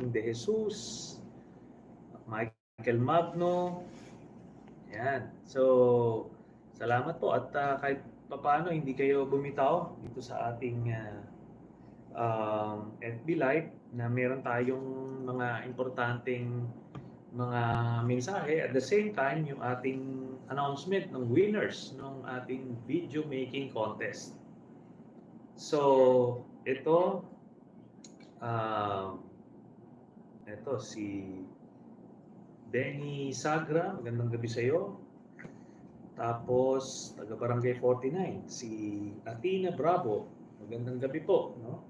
De Jesus, Michael Magno. Yan. So, salamat po at ah, kahit papaano hindi kayo bumitaw dito sa ating ah, um, FB Live na meron tayong mga importanteng mga mensahe at the same time yung ating announcement ng winners ng ating video making contest. So, ito ah ito si Benny Sagra, magandang gabi sa iyo. Tapos taga Barangay 49 si Athena Bravo, magandang gabi po, no?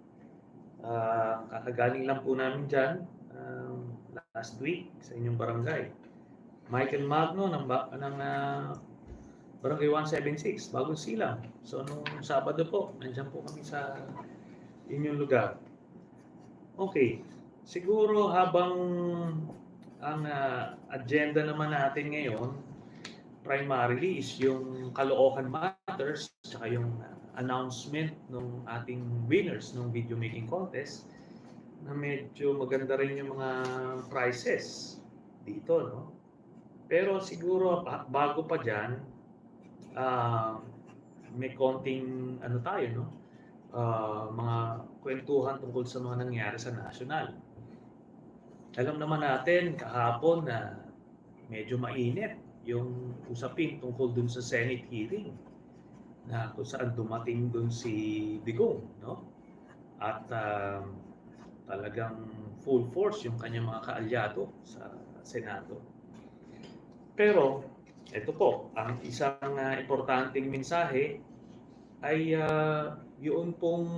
Ah, kakagaling lang po namin diyan last week sa inyong barangay. Michael Magno ng, ng ah, Barangay 176, Bagong Silang. So, nung Sabado po, nandiyan po kami sa inyong lugar. Okay, siguro habang ang ah, agenda naman natin ngayon, primarily is yung Caloocan Matters, tsaka yung announcement ng ating winners ng video making contest na medyo maganda rin yung mga prizes dito, no? Pero siguro ba- bago pa dyan, ah, may konting ano tayo, no? Ah, mga kwentuhan tungkol sa mga nangyari sa national. Alam naman natin kahapon na medyo mainit yung usapin tungkol dun sa Senate hearing na kung saan dumating dun si Digong, no? At ah, talagang full force yung kanyang mga kaalyado sa Senado. Pero, ito po, ang isang ah, importanteng mensahe ay ah, yun pong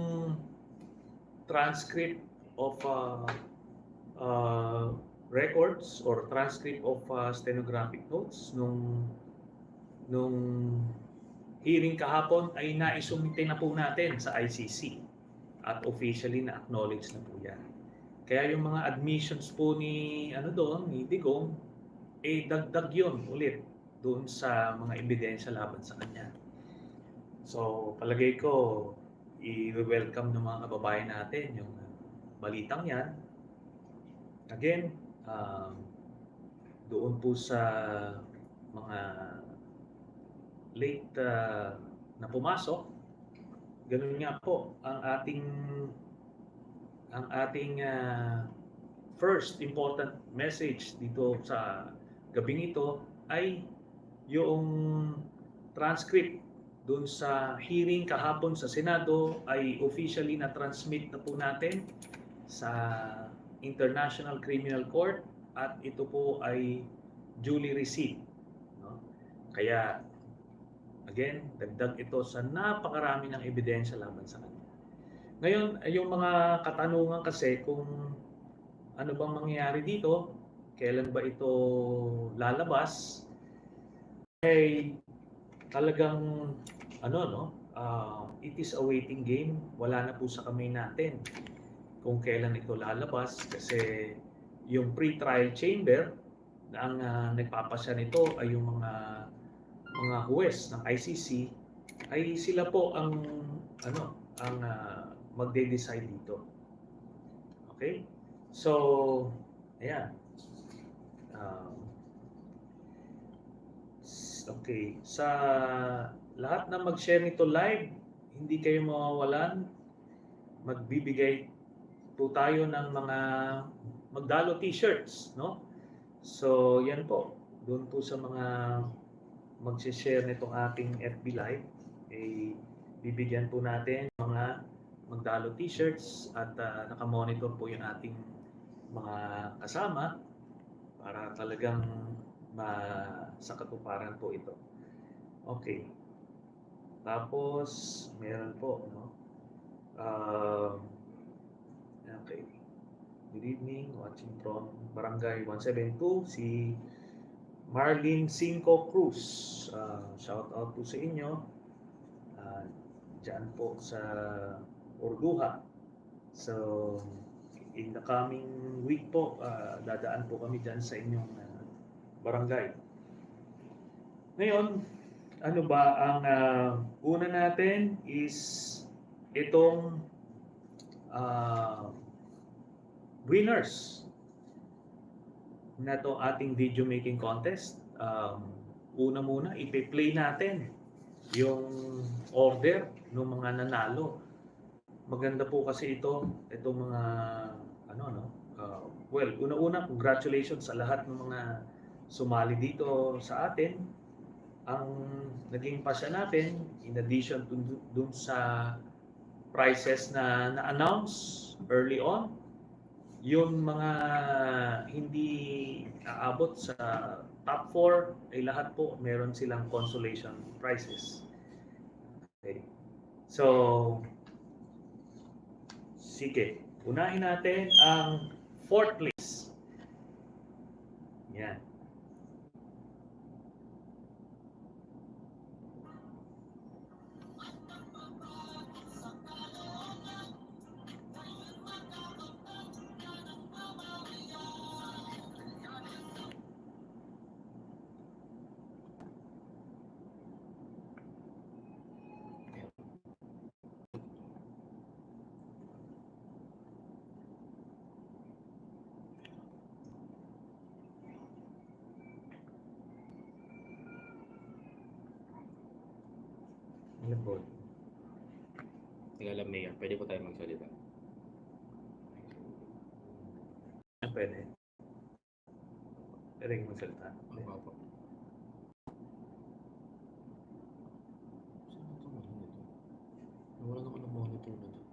transcript of ah, ah, records or transcript of ah, stenographic notes nung nung hearing kahapon ay naisumite na po natin sa ICC at officially na acknowledge na po yan. Kaya yung mga admissions po ni ano doon, ni Digong, eh dagdag yun ulit doon sa mga ebidensya laban sa kanya. So palagay ko, i-welcome ng mga kababayan natin yung uh, balitang yan. Again, um, doon po sa mga late uh, na pumasok, ganun nga po ang ating ang ating ah, first important message dito sa gabing ito ay yung transcript doon sa hearing kahapon sa Senado ay officially na transmit na po natin sa International Criminal Court at ito po ay duly received no? kaya Again, dagdag ito sa napakarami ng ebidensya laban sa kanya. Ngayon, yung mga katanungan kasi kung ano bang mangyayari dito, kailan ba ito lalabas, ay talagang ano no, ah, it is a waiting game. Wala na po sa kamay natin kung kailan ito lalabas kasi yung pre-trial chamber ang ah, nagpapasya nito ay yung mga mga huwes ng ICC ay sila po ang ano ang uh, magde-decide dito. Okay? So, ayan. Um, okay, sa lahat na mag-share nito live, hindi kayo mawawalan. Magbibigay po tayo ng mga magdalo t-shirts, no? So, yan po. Doon po sa mga mag-share nitong ating FB Live, eh, bibigyan po natin mga magdalo t-shirts at ah, nakamonitor po yung ating mga kasama para talagang ma sa katuparan po ito. Okay. Tapos, meron po, no? Um, okay. Good evening, watching from Barangay 172, si Marlene Cinco Cruz. Uh, shout out po sa inyo. Uh, Diyan po sa Orduha. So, in the coming week po, uh, dadaan po kami dyan sa inyong uh, barangay. Ngayon, ano ba ang uh, una natin is itong uh, winners na to ating video making contest. Um, una muna, ipe-play natin yung order ng mga nanalo. Maganda po kasi ito, itong mga ano no. Uh, well, una-una congratulations sa lahat ng mga sumali dito sa atin. Ang naging pasya natin in addition to dun sa prices na na-announce early on, yung mga hindi aabot sa top 4 ay lahat po meron silang consolation prizes. Okay. So, sige. Unahin natin ang fourth place. Yan. Po? Tingnan lang, Mayor. Pwede po tayo magsalita. Pwede. Pwede magsalita. Ano po? Saan ito? Ano ito? Nawalan ako ng monitor na to.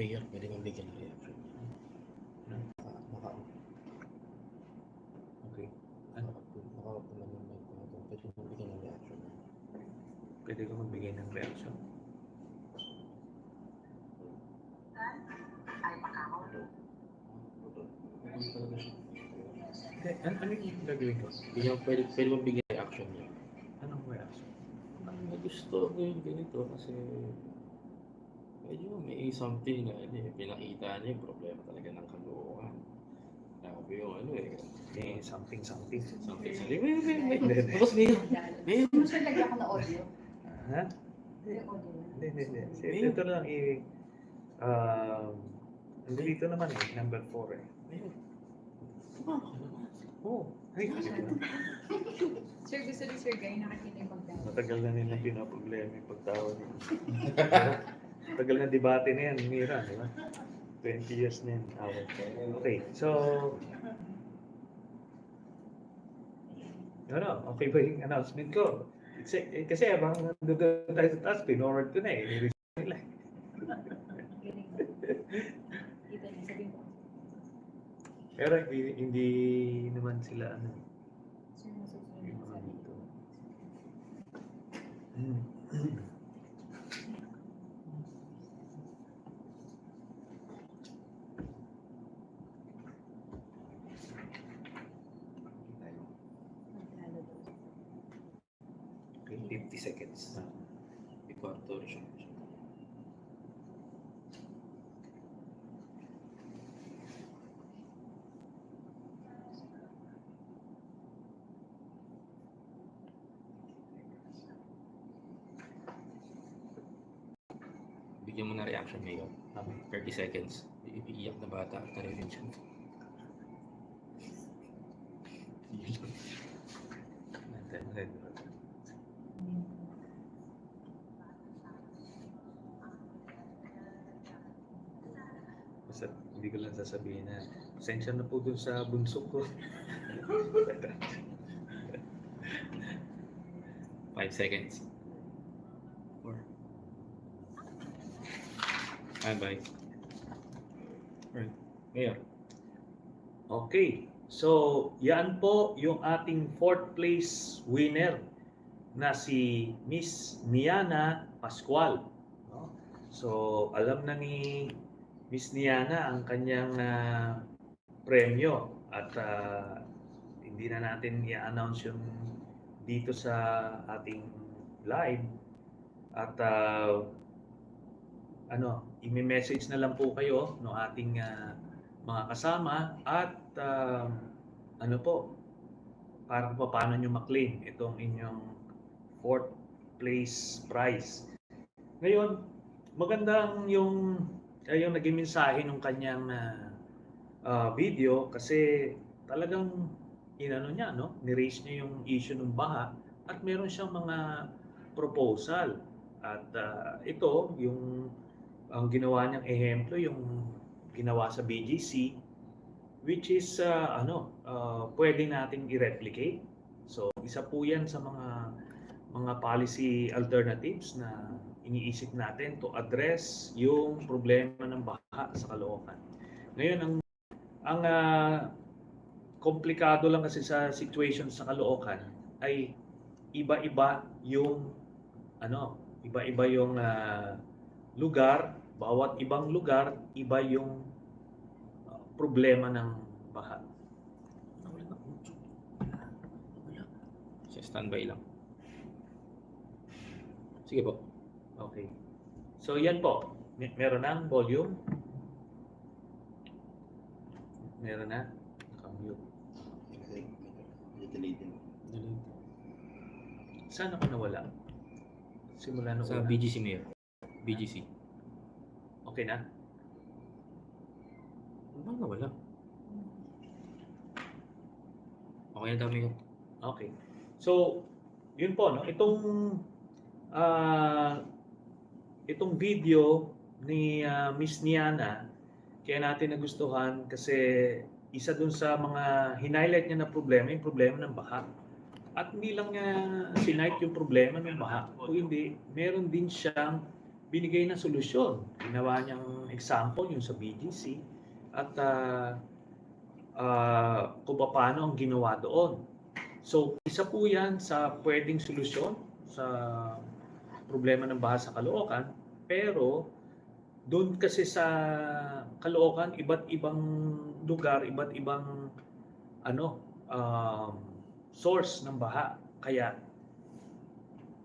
Mayor, pwede kang bigyan ng reaction. Okay. Ano? naka, naka, naman yung mic ko na to. Pwede kang bigyan ng reaction. Pwede ko magbigay ng reaction. Hindi, ano, ano yung gagawin ko? Bigyan, pwede, pwede mo bigyan reaction niya. Anong reaction? Ang gusto ko yung ganito kasi medyo may something na ano, eh, pinakita niya yung problema talaga ng kalookan. Grabe yung ano eh. Eh, something, something. Something sa Wait, wait, wait. Tapos Mayor, Mayor, Gusto lagyan ko na audio. Ha? Hindi, hindi, hindi. Ito lang i... Um, dito naman eh, number 4 eh. Ka naman. Oh, ay, Sir, gusto ni Sir Guy nakakita yung pagdaan. Matagal na nila pinaproblema yung pagtawag niya. Matagal na debate na yan, Mira, di ba? 20 years na yan. awat. Okay, so... Ano, okay ba yung announcement ko? Kasi, eh, kasi habang nandun tayo sa taas, pinorward ko na eh. I-receive nila. Pero hindi, hindi naman sila ano. Yung mga dito. Hmm. Magkano daw. Okay, 50 seconds. May kwarto rin siya. Bigyan mo na reaction. Tama. 30 seconds. Iiyak na bata ang karirin siya. Natin, natin. Hindi ko lang sasabihin na pasensya na po dun sa bunso ko. Five seconds. Four. Ah, bye. Alright. Mayor. Okay. So, yan po yung ating fourth place winner na si Miss Niana Pascual. So, alam na ni Miss Niana ang kanyang ah, premyo at ah, hindi na natin i-announce yung dito sa ating live at ah, ano, i-message na lang po kayo no ating ah, mga kasama at um, ano po para kung paano nyo maklaim itong inyong fourth place prize. Ngayon, magandang yung yung naging mensahe ng kanyang ah, ah, video kasi talagang inano niya no, ni-raise niya yung issue ng baha at meron siyang mga proposal at ah, ito yung ang ginawa niyang ehemplo yung ginawa sa BGC which is ah, ano ah, pwede nating i-replicate. So isa po 'yan sa mga mga policy alternatives na iniisip natin to address yung problema ng baha sa Caloocan. Ngayon ang ang ah, komplikado lang kasi sa situation sa Caloocan ay iba-iba yung ano, iba-iba yung ah, lugar, bawat ibang lugar, iba yung ah, problema ng baha. Standby lang. Sige po. Okay. So yan po, Mer- meron ng volume. Meron na. Naka-mute. Saan ako nawala? Simula nung Sa una. BGC Mayor. BGC. Okay na? Ano ba nawala? Okay na dami ko. Okay. So, yun po, no? Itong ah itong video ni ah, Miss Niana, kaya natin nagustuhan kasi isa dun sa mga highlight niya na problema, yung problema ng baha. At hindi lang niya sinight yung problema ng baha. Kung hindi, meron din siyang binigay na solusyon. Ginawa niyang example yung sa BGC at ah, ah, kung paano ang ginawa doon. So, isa po yan sa pwedeng solusyon sa problema ng baha sa Caloocan. Pero, doon kasi sa Caloocan, iba't ibang lugar, iba't ibang ano, um, source ng baha. Kaya,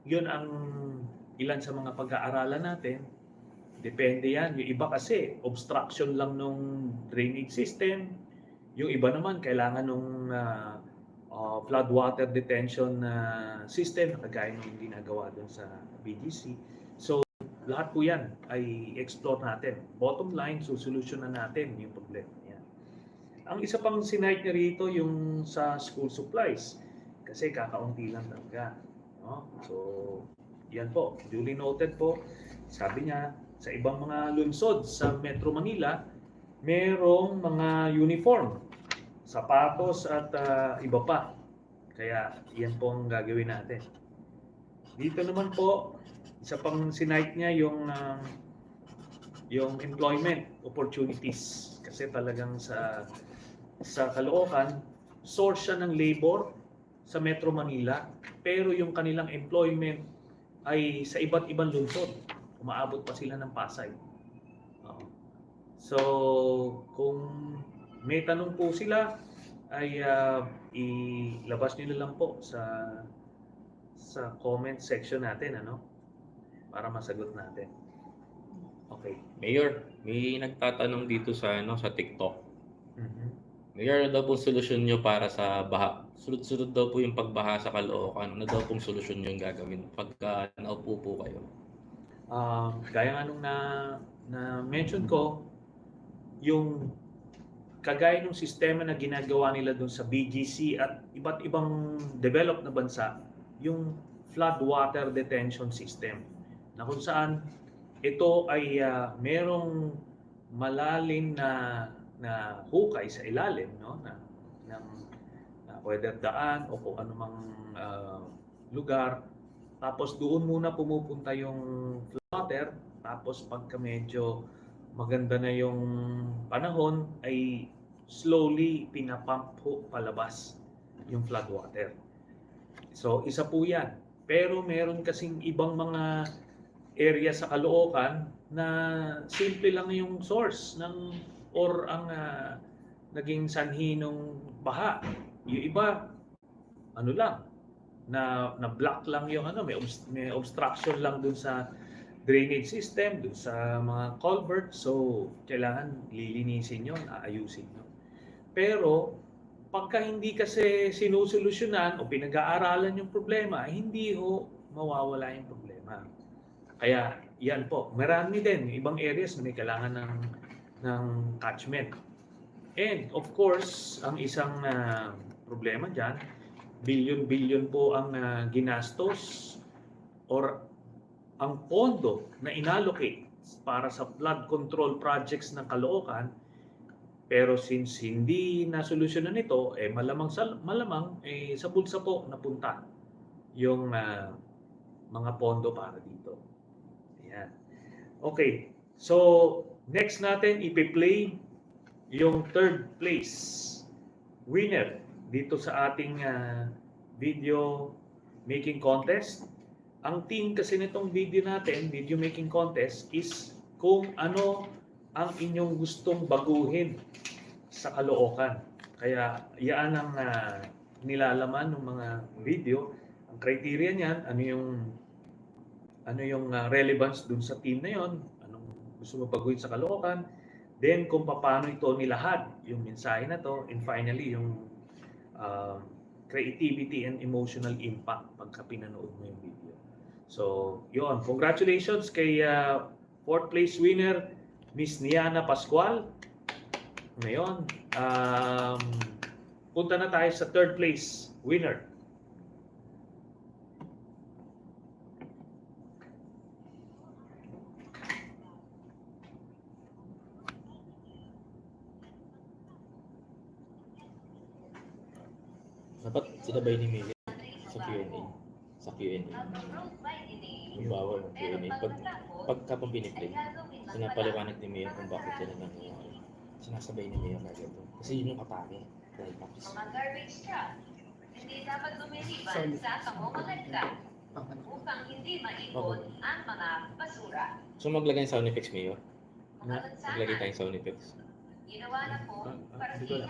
yun ang ilan sa mga pag-aaralan natin. Depende yan. Yung iba kasi, obstruction lang nung drainage system. Yung iba naman, kailangan nung ah, uh, floodwater detention uh, system kagaya ng ginagawa doon sa BGC. Lahat po yan ay explore natin. Bottom line, susolusyonan natin yung problema niya. Ang isa pang sinight niya rito yung sa school supplies kasi kakaunti lang talaga. No? So, yan po, duly noted po. Sabi niya, sa ibang mga lungsod sa Metro Manila, merong mga uniform sapatos at ah, iba pa. Kaya yan po ang gagawin natin. Dito naman po, isa pang sinight niya yung ah, yung employment opportunities. Kasi talagang sa sa Caloocan source siya ng labor sa Metro Manila pero yung kanilang employment ay sa iba't ibang lungsod. Umaabot pa sila ng Pasay. So kung may tanong po sila ay ah, ilabas niyo na lang po sa sa comment section natin ano para masagot natin. Okay. Mayor, may nagtatanong dito sa ano sa TikTok. Mhm. Mayor, ano daw pong solusyon nyo para sa baha? Sunod-sunod daw po yung pagbaha sa Caloocan. Ano daw pong solusyon nyo yung gagawin pagka naupo po kayo? Ah, gaya nga nung na na mention ko yung kagaya ng sistema na ginagawa nila doon sa BGC at iba't ibang developed na bansa, yung flood water detention system na kung saan ito ay ah, merong malalim na na hukay sa ilalim no na ng na whether daan o kung anumang ah, lugar tapos doon muna pumupunta yung flood water tapos pagka medyo maganda na yung panahon ay slowly pinapump palabas yung flood water. So isa po yan. Pero meron kasing ibang mga area sa Caloocan na simple lang yung source ng or ang ah, naging sanhi ng baha. Yung iba ano lang na na block lang yung ano may obst- may obstruction lang dun sa drainage system, dun sa mga culvert. So, kailangan lilinisin yon, aayusin yun. Pero, pagka hindi kasi sinusolusyonan o pinag-aaralan yung problema, hindi ho mawawala yung problema. Kaya, yan po. Marami din, ibang areas na may kailangan ng, ng catchment. And, of course, ang isang ah, problema dyan, billion-billion po ang ah, ginastos or ang pondo na inallocate para sa flood control projects ng Caloocan pero since hindi nasolusyonan ito eh malamang sa malamang eh sa bulsa po napunta yung ah, mga pondo para dito. Ayan. Okay. So next natin ipi-play yung third place winner dito sa ating ah, video making contest. Ang team kasi nitong video natin, video making contest, is kung ano ang inyong gustong baguhin sa Caloocan. Kaya yan ang ah, nilalaman ng mga video. Ang criteria niyan, ano yung ano yung ah, relevance dun sa team na yon, anong gusto mo baguhin sa Caloocan, then kung paano ito nilahad, yung mensahe na to, and finally yung ah, creativity and emotional impact pagka pinanood mo yung video. So, yun. Congratulations kay ah, fourth place winner, Miss Niana Pascual. Ngayon, um, punta na tayo sa third place winner. Sinabay ni Miguel sa Q&A. Sa Q&A. Yung bawal ng Q&A. Pag, pagka pang piniplay, sinapaliwanag ni Mayor kung bakit sila nang sinasabay ni Mayor kagad doon. Kasi yun yung atake. Dahil tapos. Mga garbage truck, hindi dapat lumiliban sa pamamagalagda upang hindi maipon ang mga basura. So maglagay ng sound effects, Mayor. Na- Maglagay tayong sound effects. ginawa na po Ah, ah, alam. paratingan.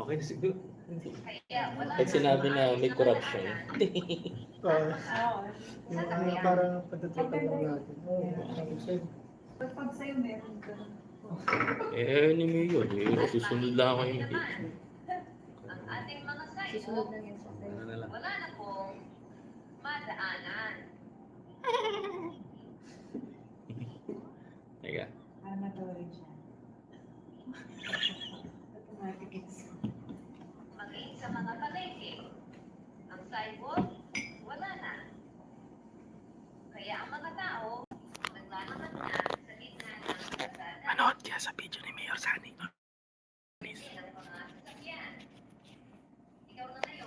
Okay siguro. Pag na sinabi na may corruption, Ah, Oo. yung ano, parang pagdating lang natin. Oo, oh, Pag sa'yo meron ka. eh, ni Mayor, eh, susunod lang ako yung ang ating mga Susunod sayo, lang yan sa sa'yo. Ano na lang. wala na pong madaanan. Teka. Para matawarin siya. Automatic is. Maging sa mga palengke, ang sidewalk, wala na. Kaya ang mga tao, naglalaman na sa gitna ng kalsada. Manood kaya sa video ni Mayor Sani. Please.